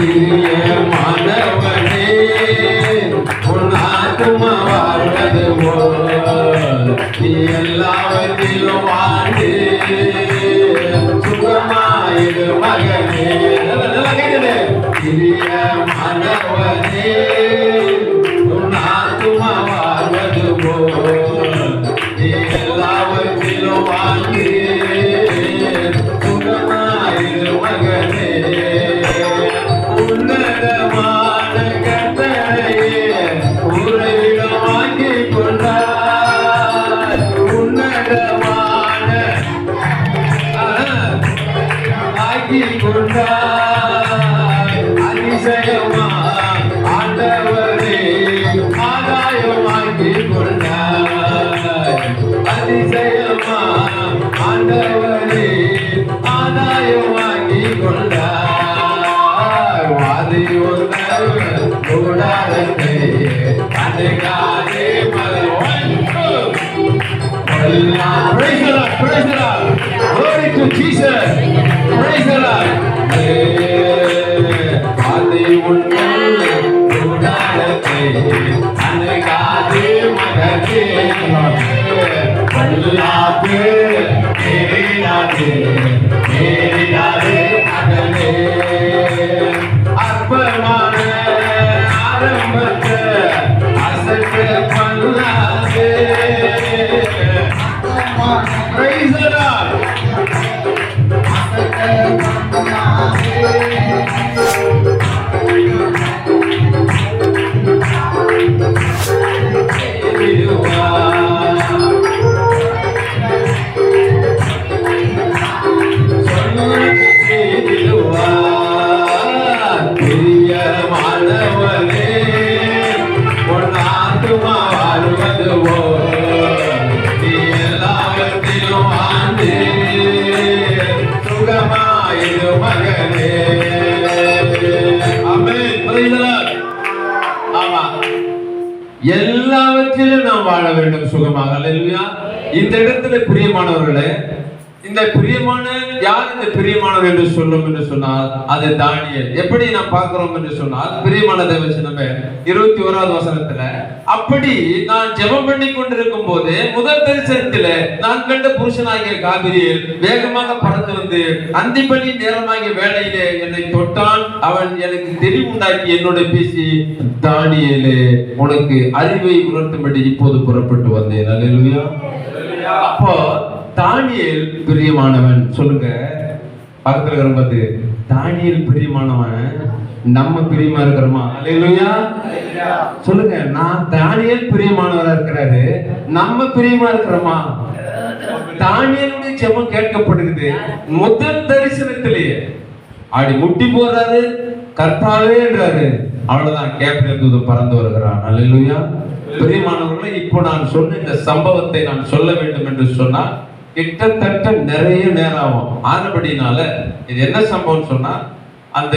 பிரியமானவனே உன் ஆத்துமா வாழ்வது போல். நீ எல்லாவற்றிலும் வாழ்ந்து. சுகமாயிரு மகனே. நல்லா நல்லா கேக்குது பிரியமானவனே உன் ஆத்துமா வாழ்வது போல். Praise the Lord, praise the Lord. Glory to Jesus. Praise the Lord. ஆதி உன்னல் கூடாரத்தை அணுகாதே மகனே பல்லாக்கு ஏறினாதே ஏறினாதே மகனே அற்பமான ஆரம்பத்தை அசைக்க பண்ணாதே Praise the Lord. வாழ வேண்டும் சுகமாக இந்த இடத்துல பிரியமானவர்களே இந்த பிரியமான யார் இந்த பிரியமானவர் என்று சொல்லும் என்று சொன்னால் அது தானியல். எப்படி நாம் பார்க்கிறோம் என்று சொன்னால் பிரியமான தேவசனமே இருபத்தி ஓராவது வசனத்துல அப்படி நான் ஜெபம் பண்ணி கொண்டிருக்கும் போது முதல் தரிசனத்துல நான் கண்ட புருஷனாகிய காவிரியில் வேகமாக பறந்து வந்து அந்திப்பள்ளி நேரமாகிய வேலையிலே என்னை தொட்டான். அவன் எனக்கு தெளிவுண்டாக்கி என்னோட பேசி தானியலே உனக்கு அறிவை உணர்த்தும்படி இப்போது புறப்பட்டு வந்தேன். அப்போ தானியேல் பிரியமானவன் சொல்லுங்க. பக்கத்துல இருக்கிறது தானியேல் பிரியமானவன் நம்ம பிரியமா இருக்கிறோமா? அல்லேலூயா. சொல்லுங்க நான் தானியேல் பிரியமானவரா இருக்கிறாரு. நம்ம பிரியமா இருக்கிறோமா? தானியலுடைய ஜெபம் கேட்கப்படுகிறது. முதல் தரிசனத்திலேயே அப்படி முட்டி போறாரு கர்த்தாவே என்றாரு. அவ்வளவுதான். கேப்டன் தூதன் பறந்து வருகிறான். அல்லேலூயா. பிரியமானவர்களே இப்போ நான் சொன்ன இந்த சம்பவத்தை நான் சொல்ல வேண்டும் என்று சொன்னால் கிட்டத்தட்ட நிறைய நேரம் ஆகும். ஆனபடினால இது என்ன சம்பவம் சொன்னா அந்த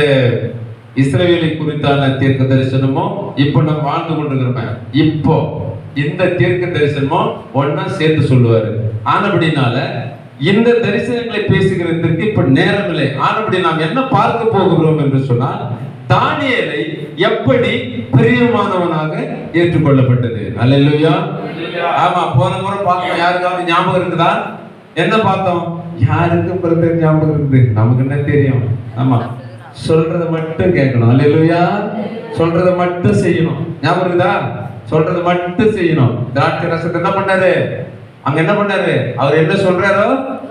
இஸ்ரவேலை குறித்தான தீர்க்க தரிசனமோ இப்போ நம்ம வாழ்ந்து கொண்டிருக்கிறோமே இப்போ இந்த தீர்க்க தரிசனமும் ஒன்னா சேர்த்து சொல்லுவாரு. ஆனபடினால இந்த தரிசனங்களை பேசுகிறதற்கு இப்ப நேரம் இல்லை. ஆனபடி நாம் என்ன பார்க்க போகிறோம் என்று சொன்னால் தானியேலை எப்படி பிரியமானவனாக ஏற்றுக்கொள்ளப்பட்டது. அல்லேலூயா. ஆமா போன முறை பார்த்தோம் யாருக்காவது ஞாபகம் இருக்குதா? என்ன பார்த்தோம்? யாருக்கு பிறந்த ஞாபகம் இருக்குது? நமக்கு என்ன தெரியும்? ஆமா. சொல்றதை மட்டும் கேட்கணும். அல்லேலூயா. சொல்றதை மட்டும் செய்யணும். ஞாபகம் இருக்குதா? சொல்றதை மட்டும் செய்யணும். திராட்சை ரசத்தை என்ன பண்ணாரு? அங்க என்ன பண்ணாரு? அவர் என்ன சொல்றாரோ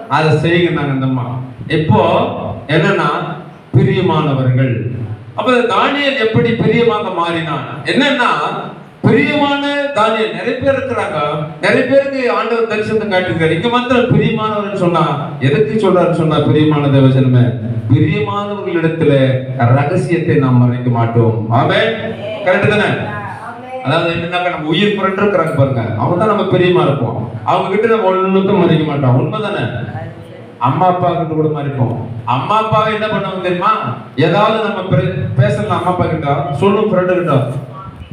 அதை செய்யுங்க நாங்க இந்த அம்மா. இப்போ என்னன்னா பிரியமானவர்கள். அப்ப தானியல் எப்படி பிரியமாக மாறினான்? என்னன்னா பிரியமான தானியல். நிறைய பேர் இருக்கிறாங்க. நிறைய பேருக்கு ஆண்டவர் தரிசனத்தை காட்டிருக்காரு இங்க மாத்திரம் பிரியமானவர்னு சொன்னா எதுக்கு சொல்றாரு சொன்னா பிரியமான தேவசனமே பிரியமானவர்களிடத்துல ரகசியத்தை நாம் மறைக்க மாட்டோம். ஆமே கரெக்ட் தானே? அதாவது என்னன்னாக்கா நம்ம உயிர் புரட்டு இருக்கிறாங்க பாருங்க. அவங்க தான் நம்ம பெரியமா இருப்போம். அவங்க கிட்ட நம்ம ஒண்ணுக்கும் மறைக்க மாட்டோம். உண்மைதானே? அம்மா அப்பா கிட்ட கூட மறைப்போம். அம்மா அப்பாவை என்ன பண்ணுவாங்க தெரியுமா? ஏதாவது நம்ம பேசலாம். அம்மா அப்பா கிட்ட. சொல்லும் ஃப்ரெண்டு கிட்ட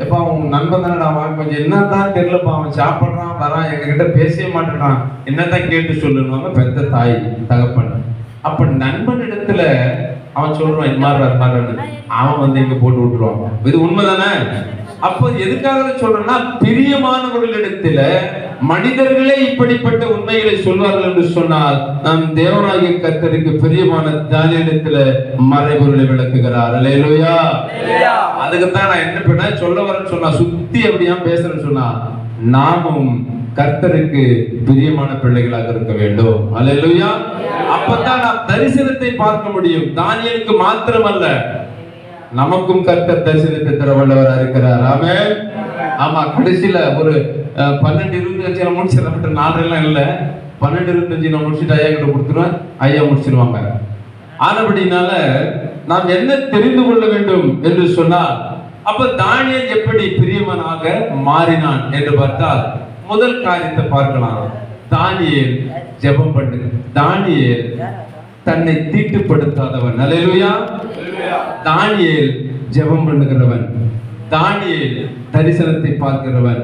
எப்பா அவன் நண்பன் தானடா அவன் கொஞ்சம் என்னதான் தெரியலப்பா அவன் சாப்பிட்றான் வரான் எங்ககிட்ட பேசவே மாட்டேறான் என்னதான் கேட்டு சொல்லுவாங்க பெத்த தாய் தகப்பன். அப்ப நண்பன் இடத்துல அவன் சொல்றான் இது மாதிரி அது அவன் வந்து இங்க போட்டு விட்டுருவான். இது உண்மைதானே? அப்போ எதுக்காக சொல்றேன்னா பிரியமானவர்களிடத்துல மனிதர்களே இப்படிப்பட்ட உண்மைகளை சொல்வார்கள் என்று சொன்னால் நம் தேவனாகிய கத்தருக்கு பிரியமான தானியத்துல மறைபொருளை விளக்குகிறார். அல்லேலூயா அதுக்குத்தான் நான் என்ன பண்ண சொல்ல வரேன்னு சொன்னா சுத்தி எப்படியா பேசுறேன்னு சொன்னா நாமும் கர்த்தருக்கு பிரியமான பிள்ளைகளாக இருக்க வேண்டும். அல்லேலூயா அப்பதான் நாம் தரிசனத்தை பார்க்க முடியும். தானியலுக்கு மாத்திரமல்ல நமக்கும் கர்த்தர் தரிசனத்தை தர வல்லவரா இருக்கிறார். ஆமே ஆமா கடைசியில ஒரு பன்னெண்டு பன்னெண்டு இருபத்தஞ்சு நான் முடிச்சிடப்பட்ட நாலு எல்லாம் இல்ல. பன்னெண்டு இருபத்தஞ்சு நான் முடிச்சுட்டு ஐயா கிட்ட கொடுத்துருவேன். ஐயா முடிச்சிருவாங்க. ஆனபடினால நாம் என்ன தெரிந்து கொள்ள வேண்டும்? என்று சொன்னார். அப்ப தானியல் எப்படி பிரியமனாக மாறினான் என்று பார்த்தால் முதல் காரியத்தை பார்க்கலாம். தானியல் ஜெபம் பண்ணு. தானியல் தன்னை தீட்டுப்படுத்தாதவன். அலையிலுயா தானியல் ஜெபம் பண்ணுகிறவன். தானியல் தரிசனத்தை பார்க்கிறவன்.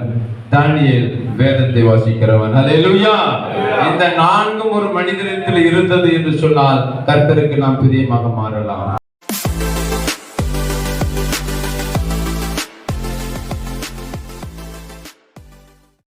தானியல் வேதத்தை வாசிக்கிறவன். அலையிலுயா இந்த நான்கும் ஒரு மனிதனத்தில் இருந்தது என்று சொன்னால் கர்த்தருக்கு நாம் பிரியமாக மாறலாம்.